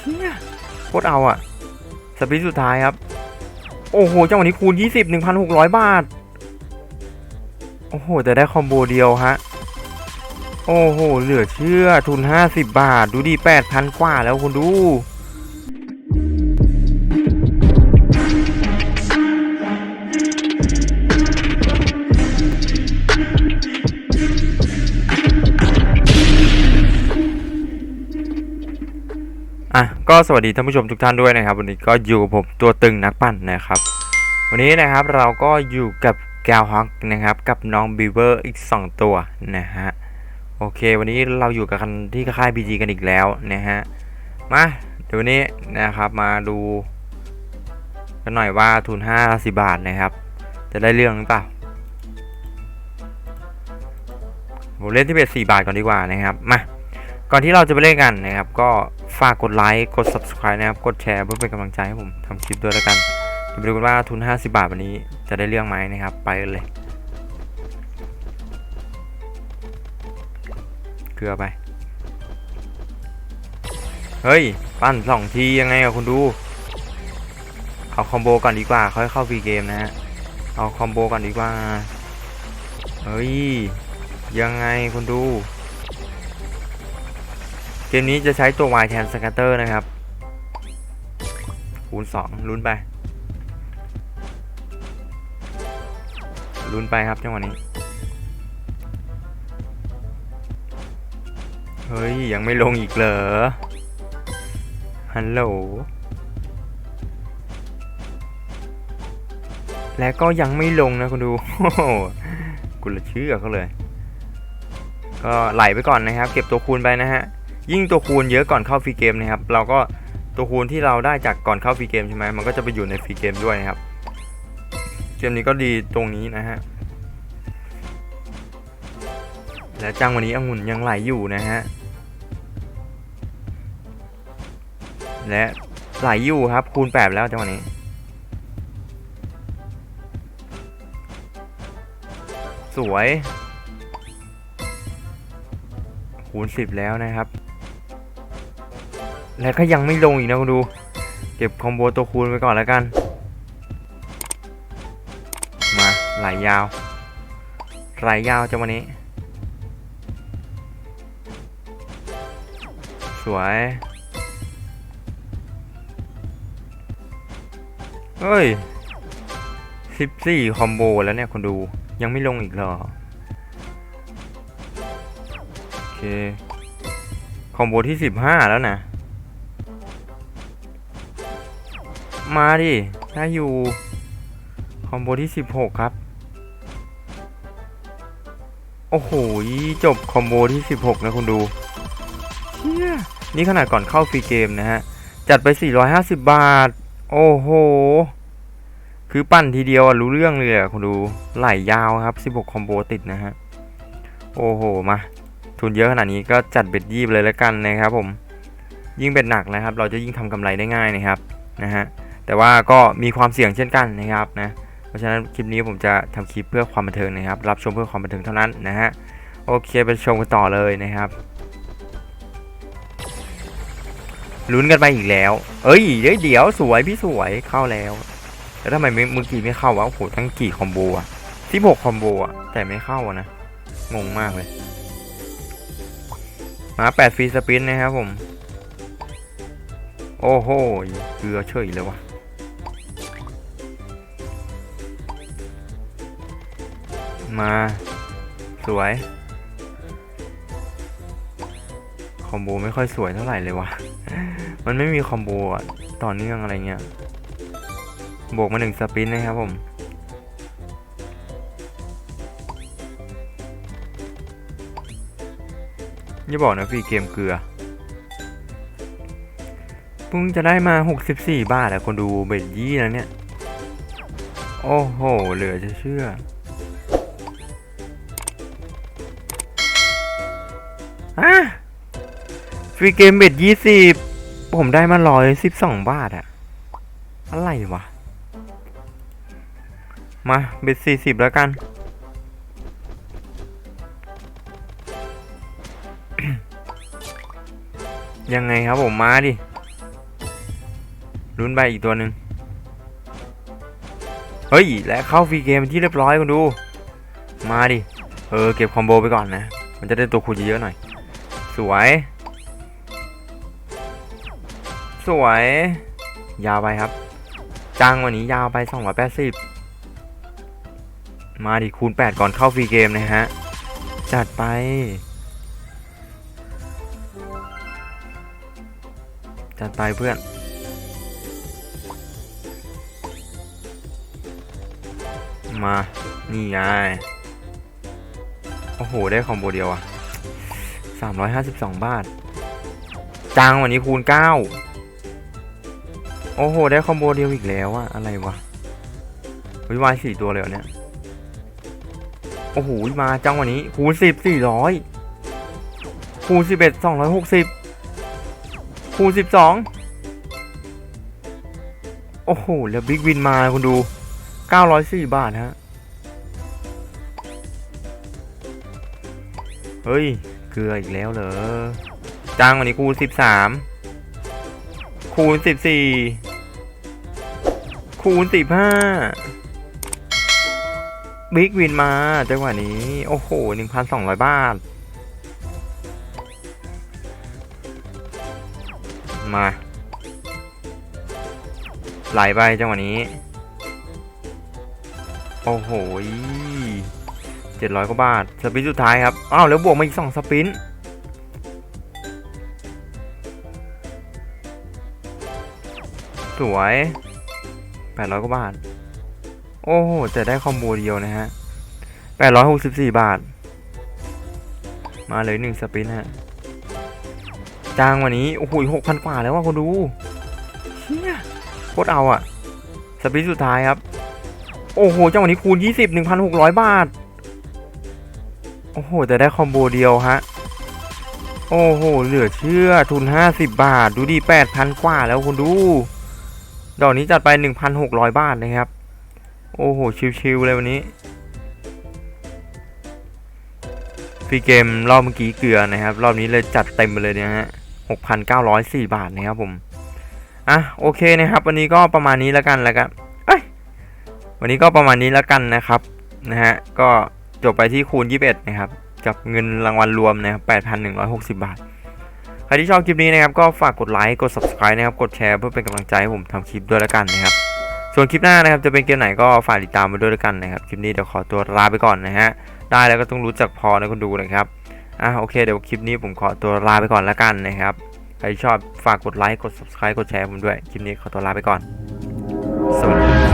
เชี่ยโคตรเอาอะสปีดสุดท้ายครับ โอ้โหจังหวะนี้คูณ 20 1,600 บาท โอ้โห แต่ได้คอมโบเดียวฮะ โอ้โห เหลือเชื่อทุน 50 บาท ดูดี8,000 กว่าแล้วคุณดู อะก็สวัสดีท่านผู้ชมทุกท่านด้วยนะครับ วันนี้ก็อยู่กับผมตัวตึงนักปั่นนะครับ วันนี้นะครับเราก็อยู่กับแกวฮอกนะครับ กับน้องบีเวอร์อีก 2 ตัวนะฮะโอเค วันนี้เราอยู่กับกันที่ค่าย BG กันอีกแล้วนะฮะมาเดี๋ยววันนี้นะครับมาดูกันหน่อยว่าทุน50บาทนะครับ จะได้เรื่องหรือเปล่าผมเล่นที่เบ็ด4บาทก่อนดีกว่านะครับมา ก่อนที่เราจะไปเล่นกันนะครับ ก็ฝากกดไลค์กด subscribe นะครับ กดแชร์เพื่อเป็นกำลังใจให้ผมทำคลิปด้วยแล้วกันเดี๋ยวไปดูกันว่าทุน 50 บาทวันนี้จะได้เรื่องไหมนะครับ ไปเลย เกลือไป เฮ้ย ปั้นสองทียังไงอะคุณดู เอาคอมโบก่อนดีกว่า ค่อยเข้าฟรีเกมนะฮะ เอาคอมโบก่อนดีกว่า เฮ้ย ยังไงคุณดู เกมนี้จะใช้ตัว Y แทนสกัตเตอร์นะครับ คูณ 2 ลุ้นไป ลุ้นไปครับจังหวะนี้ เฮ้ย ยังไม่ลงอีกเหรอ ฮัลโหล และก็ยังไม่ลงนะคุณดูโหกูละเชื่อเขาเลย ก็ไหลไปก่อนนะครับ เก็บตัวคูณไปนะฮะ ยิ่งตัวคูณเยอะก่อนเข้าฟรีเกมนะครับ เราก็ตัวคูณที่เราได้จากก่อนเข้าฟรีเกมใช่ไหมมันก็จะไปอยู่ในฟรีเกมด้วยนะครับ เกมนี้ก็ดีตรงนี้นะฮะ และจังวันนี้องุ่นยังไหลอยู่นะฮะ และไหลอยู่ครับคูณแปดแล้วจังวะนี้สวย คูณสิบแล้วนะครับ และก็ยังไม่ลงอีกนะคุณดู เก็บคอมโบตัวคูณไปก่อนแล้วกัน มาไหลยาวไหลยาวจังวันนี้ สวยเฮ้ยสิบสี่คอมโบแล้วเนี่ยคนดูยังไม่ลงอีกหรอ โอเค คอมโบที่สิบห้าแล้วนะ มาดิถ้าอยู่คอมโบที่สิบหกครับ โอ้โห จบคอมโบที่สิบหกนะคุณดูเชี่ยนี่ขนาดก่อนเข้าฟรีเกมนะฮะ จัดไป 450 บาท โอ้โห คือปั่นทีเดียวรู้เรื่องเลยอะคุณดู ไหลยาวครับ 16 คอมโบติดนะฮะ โอ้โห มา ทุนเยอะขนาดนี้ก็จัดเบ็ดยี่ไปเลยแล้วกันนะครับผม ยิ่งเบ็ดหนักนะครับ เราจะยิ่งทำกำไรได้ง่ายนะครับ นะฮะ แต่ว่าก็มีความเสี่ยงเช่นกันนะครับนะเพราะฉะนั้นคลิปนี้ผมจะทำคลิปเพื่อความบันเทิงนะครับ รับชมเพื่อความบันเทิงเท่านั้นนะฮะโอเคไปชมกันต่อเลยนะครับลุ้นกันไปอีกแล้ว เอ้ยเดี๋ยวสวยพี่สวยเข้าแล้ว แล้วทำไมเมื่อกี้ไม่เข้าวะโอ้โหทั้งกี่คอมโบอะที่6คอมโบอะแต่ไม่เข้าอะนะ งงมากเลย มา8ฟรีสปินนะครับผม โอ้โหเกลือเฉยเลยวะ มา สวยคอมโบไม่ค่อยสวยเท่าไหร่เลยวะมันไม่มีคอมโบอะต่อเนื่องอะไรเงี้ยบวกมาหนึ่งสปินนะครับผม อย่าบอกนะฟรีเกมเกลือเพิ่งจะได้มา 64 บาทอะคนดูเบ็ดยี่แล้วเนี่ย โอ้โห เหลือจะเชื่อ อะฟรีเกมเบ็ดยี่สิบผมได้มาร้อยสิบสองบาทอะอะไรวะ มาเบ็ดสี่สิบแล้วกัน ยังไงครับผมมาดิลุ้นไปอีกตัวหนึ่งเฮ้ย และเข้าฟรีเกมที่เรียบร้อยคุณดู มาดิ เออ เก็บคอมโบไปก่อนนะ มันจะได้ตัวคูณเยอะๆหน่อย สวย สวย ยาวไปครับจังวันนี้ยาวไป 280 มาดิคูณ 8 ก่อนเข้าฟรีเกมนะฮะ จัดไป จัดไปเพื่อน มา นี่ไง โอ้โห ได้คอมโบเดียวอะ 352 บาท จังวันนี้คูณ 9 โอ้โห ได้คอมโบเดียวอีกแล้วอะอะไรวะวิวายสี่ตัวเลยเหรอเนี่ย โอ้โห มาจังวันนี้คูณ10 400คูณ11 260คูณ12โอ้โห แล้วบิ๊กวินมาคุณดู904บาทฮะ เฮ้ย เกลืออีกแล้วเหรอจ้างวันนี้คูณ13คูณ14คูณ15บิ๊กวินมาจังหวะนี้ โอ้โห1,200บาท มาไหลไปจังหวะนี้ โอ้โห เจ็ดร้อยกว่าบาท สปินสุดท้ายครับ อ้าว แล้วบวกมาอีกสองสปิน สวยแปดร้อยกว่าบาท โอ้โห แต่ได้คอมโบเดียวนะฮะแปดร้อยหกสิบสี่บาท มาเลยหนึ่งสปินฮะ จ้างวันนี้ โอ้โหหกพันกว่าแล้วว่าคนดูเฮียโคตรเอาอะสปินสุดท้ายครับโอ้โหจังหวะนี้คูณ 20 1,600 บาท โอ้โห แต่ได้คอมโบเดียวฮะ โอ้โห เหลือเชื่อทุน 50 บาท ดูดิ8,000 กว่าแล้วคุณดู ดอกนี้จัดไป 1,600 บาทนะครับ โอ้โห ชิวๆเลยวันนี้ฟรีเกมรอบเมื่อกี้เกลือนะครับ รอบนี้เลยจัดเต็มไปเลยเนะฮะ6,904 บาทนะครับผม อะ โอเคนะครับ วันนี้ก็ประมาณนี้แล้วกันแล้วกันวันนี้ก็ประมาณนี้แล้วกันนะครับ นะฮะ ก็ จบไปที่คูณ 21 นะครับ กับเงินรางวัลรวมนะครับ8,160 บาท ใครที่ชอบคลิปนี้นะครับ ก็ฝากกดไลค์ กด subscribe นะครับ กดแชร์เพื่อเป็นกำลังใจให้ผมทำคลิปด้วยแล้วกันนะครับ ส่วนคลิปหน้านะครับ จะเป็นเกมไหนก็ฝากติดตามมาด้วยแล้วกันนะครับ คลิปนี้เดี๋ยวขอตัวลาไปก่อนนะฮะ ได้แล้วก็ต้องรู้จักพอนะคุณดูนะครับ อะโอเค เดี๋ยวคลิปนี้ผมขอตัวลาไปก่อนแล้วกันนะครับ ใครชอบฝากกดไลค์ กด subscribe กดแชร์ผมด้วย คลิปนี้ขอตัวลาไปก่อน สวัสดี